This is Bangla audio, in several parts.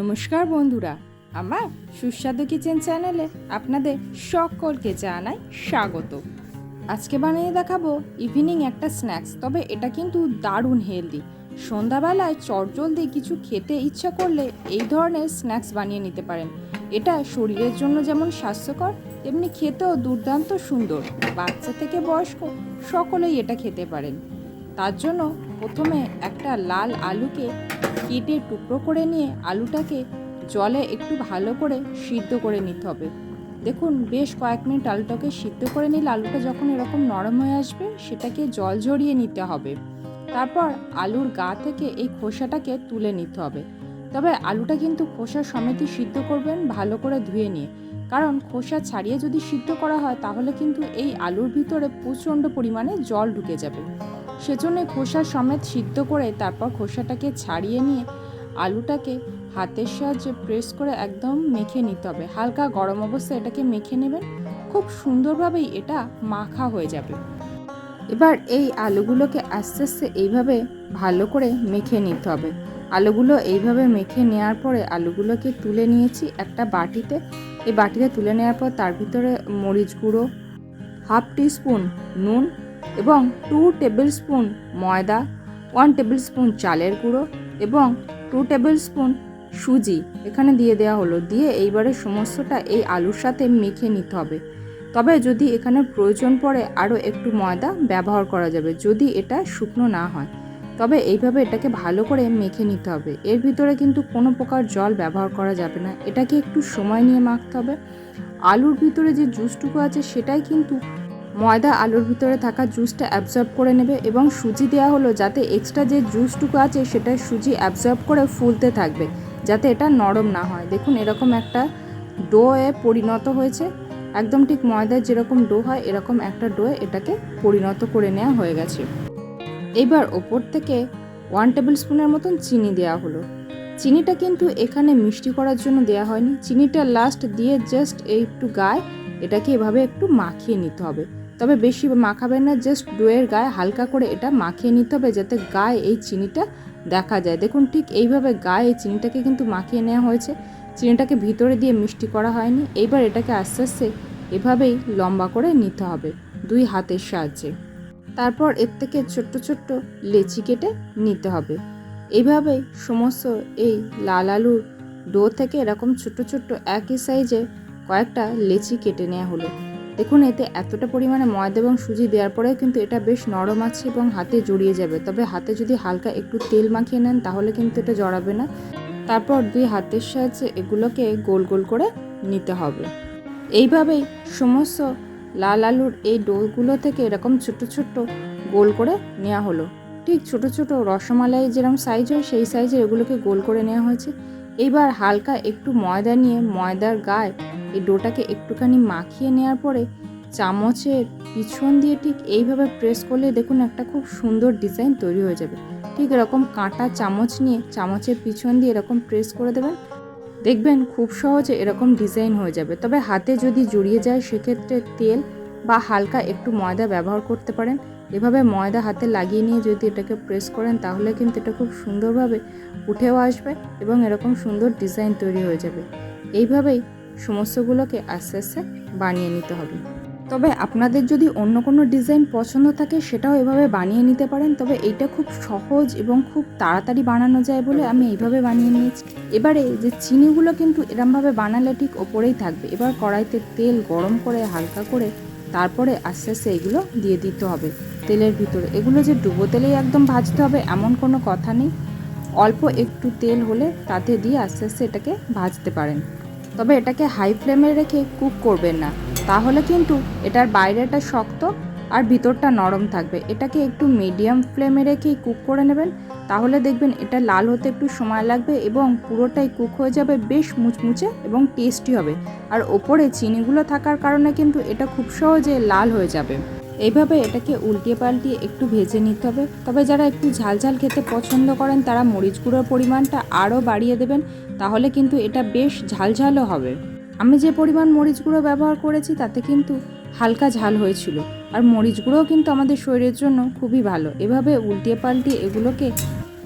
নমস্কার বন্ধুরা, আমার সুস্বাদু কিচেন চ্যানেলে আপনাদের সকলকে জানাই স্বাগত। আজকে বানিয়ে দেখাবো ইভিনিং একটা স্ন্যাক্স তবে এটা কিন্তু দারুণ হেলদি সন্ধ্যাবেলায় চটজলদি কিছু খেতে ইচ্ছা করলে এই ধরনের স্ন্যাক্স বানিয়ে নিতে পারেন। এটা শরীরের জন্য যেমন স্বাস্থ্যকর, তেমনি খেতেও দুর্দান্ত সুন্দর। বাচ্চা থেকে বয়স্ক সকলেই এটা খেতে পারেন। তার জন্য প্রথমে একটা লাল আলুকে কেটে টুকরো করে নিয়ে আলুটাকে জলে একটু ভালো করে সিদ্ধ করে নিতে হবে। দেখুন, বেশ কয়েক মিনিট আলুটাকে সিদ্ধ করে নিলে আলুটা যখন এরকম নরম হয়ে আসবে, সেটাকে জল ঝরিয়ে নিতে হবে। তারপর আলুর গা থেকে এই খোসাটাকে তুলে নিতে হবে। তবে আলুটা কিন্তু খোসা সমেতই সিদ্ধ করবেন, ভালো করে ধুয়ে নিয়ে। কারণ খোসা ছাড়িয়ে যদি সিদ্ধ করা হয়, তাহলে কিন্তু এই আলুর ভিতরে প্রচণ্ড পরিমাণে জল ঢুকে যাবে। সেজন্য খোসা সমেত সিদ্ধ করে তারপর খোসাটাকে ছাড়িয়ে নিয়ে আলুটাকে হাতের সাহায্যে প্রেস করে একদম মেখে নিতে হবে। হালকা গরম অবস্থায় এটাকে মেখে নেবেন, খুব সুন্দরভাবেই এটা মাখা হয়ে যাবে। এবার এই আলুগুলোকে আস্তে আস্তে এইভাবে ভালো করে মেখে নিতে হবে। আলুগুলো এইভাবে মেখে নেওয়ার পরে আলুগুলোকে তুলে নিয়েছি একটা বাটিতে। এই বাটিতে তুলে নেওয়ার পর তার ভিতরে মরিচ গুঁড়ো, হাফ টিস্পুন নুন এবং টু টেবিল স্পুন ময়দা ওয়ান টেবিল স্পুন চালের গুঁড়ো এবং টু টেবিল স্পুন সুজি। এখানে দিয়ে দেওয়া হলো। দিয়ে এইবারে সমস্তটা এই আলুর সাথে মেখে নিতে হবে। তবে যদি এখানে প্রয়োজন পড়ে আরও একটু ময়দা ব্যবহার করা যাবে, যদি এটা শুকনো না হয়। তবে এইভাবে এটাকে ভালো করে মেখে নিতে হবে। এর ভিতরে কিন্তু কোনো প্রকার জল ব্যবহার করা যাবে না। এটাকে একটু সময় নিয়ে মাখতে হবে। আলুর ভিতরে যে জুসটুকু আছে, সেটাই কিন্তু ময়দা আলুর ভিতরে থাকা জুসটা অ্যাবজর্ব করে নেবে এবং সুজি দেওয়া হলো যাতে এক্সট্রা যে জুসটুকু আছে সেটা সুজি অ্যাবজর্ব করে ফুলতে থাকবে, যাতে এটা নরম না হয়। দেখুন, এরকম একটা ডোয়ে পরিণত হয়েছে। একদম ঠিক ময়দার যেরকম ডো হয়, এরকম একটা ডোয়ে এটাকে পরিণত করে নেওয়া হয়ে গেছে। এবার ওপর থেকে ওয়ান টেবিল স্পুনের মতন চিনি দেওয়া হলো। চিনিটা কিন্তু এখানে মিষ্টি করার জন্য দেওয়া হয়নি। চিনিটা লাস্ট দিয়ে জাস্ট একটু গায়ে এটাকে এভাবে একটু মাখিয়ে নিতে হবে। তবে বেশি মাখাবেন না জাস্ট ডোয়ের গায়ে হালকা করে এটা মাখিয়ে নিতে হবে যাতে গায়ে এই চিনিটা দেখা যায়। দেখুন ঠিক এইভাবে গায়ে এই চিনিটাকে কিন্তু মাখিয়ে নেওয়া হয়েছে। চিনিটাকে ভিতরে দিয়ে মিষ্টি করা হয়নি। এইবার এটাকে আস্তে আস্তে এভাবেই লম্বা করে নিতে হবে দুই হাতের সাহায্যে। তারপর এর থেকে ছোট্ট ছোট্ট লেচি কেটে নিতে হবে। এইভাবেই সমস্ত এই লাল আলুর ডো থেকে এরকম ছোট্ট ছোট্ট একই সাইজে কয়েকটা লেচি কেটে নেওয়া হলো। দেখুন, এতে এতটা পরিমাণে ময়দা এবং সুজি দেওয়ার পরেও কিন্তু এটা বেশ নরম আছে এবং হাতে জড়িয়ে যাবে। তবে হাতে যদি হালকা একটু তেল মাখিয়ে নেন, তাহলে কিন্তু এটা জড়াবে না। তারপর দুই হাতের সাহায্যে এগুলোকে গোল গোল করে নিতে হবে। এইভাবেই সমস্ত লাল আলুর এই ডোগুলো থেকে এরকম ছোট ছোট্ট গোল করে নেওয়া হলো। ঠিক ছোট ছোট রসমালাই যেরকম সাইজ হয়, সেই সাইজের এগুলোকে গোল করে নেওয়া হয়েছে। এইবার হালকা একটু ময়দা নিয়ে ময়দার গায়ে এই ডোটাকে একটুখানি মাখিয়ে নেওয়ার পরে চামচের পিছন দিয়ে ঠিক এইভাবে প্রেস করলে দেখুন একটা খুব সুন্দর ডিজাইন তৈরি হয়ে যাবে। ঠিক এরকম কাঁটা চামচ নিয়ে চামচের পিছন দিয়ে এরকম প্রেস করে দেবেন। দেখবেন খুব সহজে এরকম ডিজাইন হয়ে যাবে। তবে হাতে যদি জড়িয়ে যায় সেক্ষেত্রে তেল বা হালকা একটু ময়দা ব্যবহার করতে পারেন। এভাবে ময়দা হাতে লাগিয়ে নিয়ে যদি এটাকে প্রেস করেন, তাহলে কিন্তু এটা খুব সুন্দরভাবে উঠেও আসবে এবং এরকম সুন্দর ডিজাইন তৈরি হয়ে যাবে। এইভাবেই সমস্তগুলোকে আস্তে আস্তে বানিয়ে নিতে হবে। তবে আপনাদের যদি অন্য কোনো ডিজাইন পছন্দ থাকে, সেটাও এভাবে বানিয়ে নিতে পারেন। তবে এইটা খুব সহজ এবং খুব তাড়াতাড়ি বানানো যায় বলে আমি এইভাবে বানিয়ে নিয়েছি। এবারে যে চিনিগুলো কিন্তু এরমভাবে বানালে ঠিক ওপরেই থাকবে। এবার কড়াইতে তেল গরম করে হালকা করে তারপরে আস্তে আস্তে এগুলো দিয়ে দিতে হবে। তেলের ভিতরে। এগুলো যে ডুবো তেলেই একদম ভাজতে হবে, এমন কোনো কথা নেই। অল্প একটু তেল হলে তাতে দিয়ে আস্তে আস্তে এটাকে ভাজতে পারেন। তবে এটাকে হাই ফ্লেমে রেখে কুক করবেন না। তাহলে কিন্তু এটার বাইরেটা শক্ত আর ভিতরটা নরম থাকবে। এটাকে একটু মিডিয়াম ফ্লেমে রেখেই কুক করে নেবেন। তাহলে দেখবেন এটা লাল হতে একটু সময় লাগবে এবং পুরোটাই কুক হয়ে যাবে বেশ মুচমুচে এবং টেস্টি হবে। আর ওপরে চিনিগুলো থাকার কারণে কিন্তু এটা খুব সহজে লাল হয়ে যাবে। এইভাবে এটাকে উল্টিয়ে পাল্টিয়ে একটু ভেজে নিতে হবে। তবে যারা একটু ঝাল ঝাল খেতে পছন্দ করেন, তারা মরিচ গুঁড়োর পরিমাণটা আরও বাড়িয়ে দেবেন। তাহলে কিন্তু এটা বেশ ঝালঝালও হবে। আমি যে পরিমাণ মরিচ গুঁড়ো ব্যবহার করেছি তাতে কিন্তু হালকা ঝাল হয়েছিল। আর মরিচ গুঁড়োও কিন্তু আমাদের শরীরের জন্য খুবই ভালো। এভাবে উল্টিয়ে পাল্টিয়ে এগুলোকে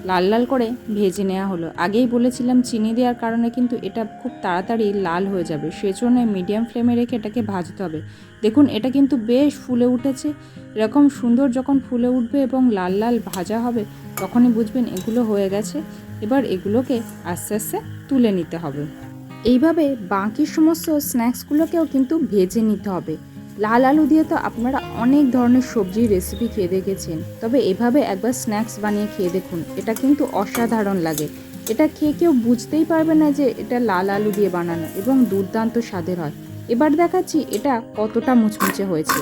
লাল লাল করে ভেজে নেওয়া হলো। আগেই বলেছিলাম চিনি দেওয়ার কারণে কিন্তু এটা খুব তাড়াতাড়ি লাল হয়ে যাবে। সেজন্য মিডিয়াম ফ্লেমে রেখে এটাকে ভাজতে হবে। দেখুন, এটা কিন্তু বেশ ফুলে উঠেছে। এরকম সুন্দর যখন ফুলে উঠবে এবং লাল লাল ভাজা হবে, তখনই বুঝবেন এগুলো হয়ে গেছে। এবার এগুলোকে আস্তে আস্তে তুলে নিতে হবে। এইভাবে বাকি সমস্ত স্ন্যাক্সগুলোকেও কিন্তু ভেজে নিতে হবে। লাল আলু দিয়ে তো আপনারা অনেক ধরনের সবজির রেসিপি খেয়ে দেখেছেন। তবে এভাবে একবার স্ন্যাক্স বানিয়ে খেয়ে দেখুন, এটা কিন্তু অসাধারণ লাগে। এটা খেয়ে কেউ বুঝতেই পারবে না যে এটা লাল আলু দিয়ে বানানো এবং দুর্দান্ত স্বাদের হয়। এবার দেখাচ্ছি এটা কতটা মুচমুচে হয়েছে।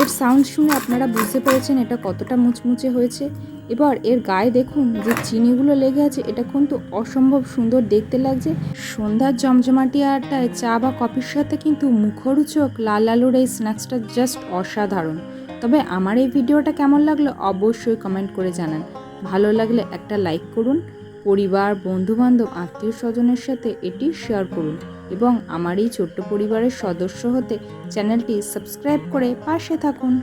এর সাউন্ড শুনে আপনারা বুঝতে পেরেছেন এটা কতটা মুচমুচে হয়েছে। এবার এর গায়ে দেখুন যে চিনিগুলো লেগে আছে, এটা কিন্তু অসম্ভব সুন্দর দেখতে লাগছে। সন্ধ্যার জমজমাটি আড্ডায় চা বা কফির সাথে কিন্তু মুখরোচক লাল আলুর এই স্ন্যাক্সটা জাস্ট অসাধারণ। তবে আমার এই ভিডিওটা কেমন লাগল অবশ্যই কমেন্ট করে জানান। ভালো লাগলে একটা লাইক করুন, পরিবার, বন্ধুবান্ধব আত্মীয় স্বজনের সাথে এটি শেয়ার করুন এবং আমার এই ছোট্ট পরিবারের সদস্য হতে চ্যানেলটি সাবস্ক্রাইব করে পাশে থাকুন।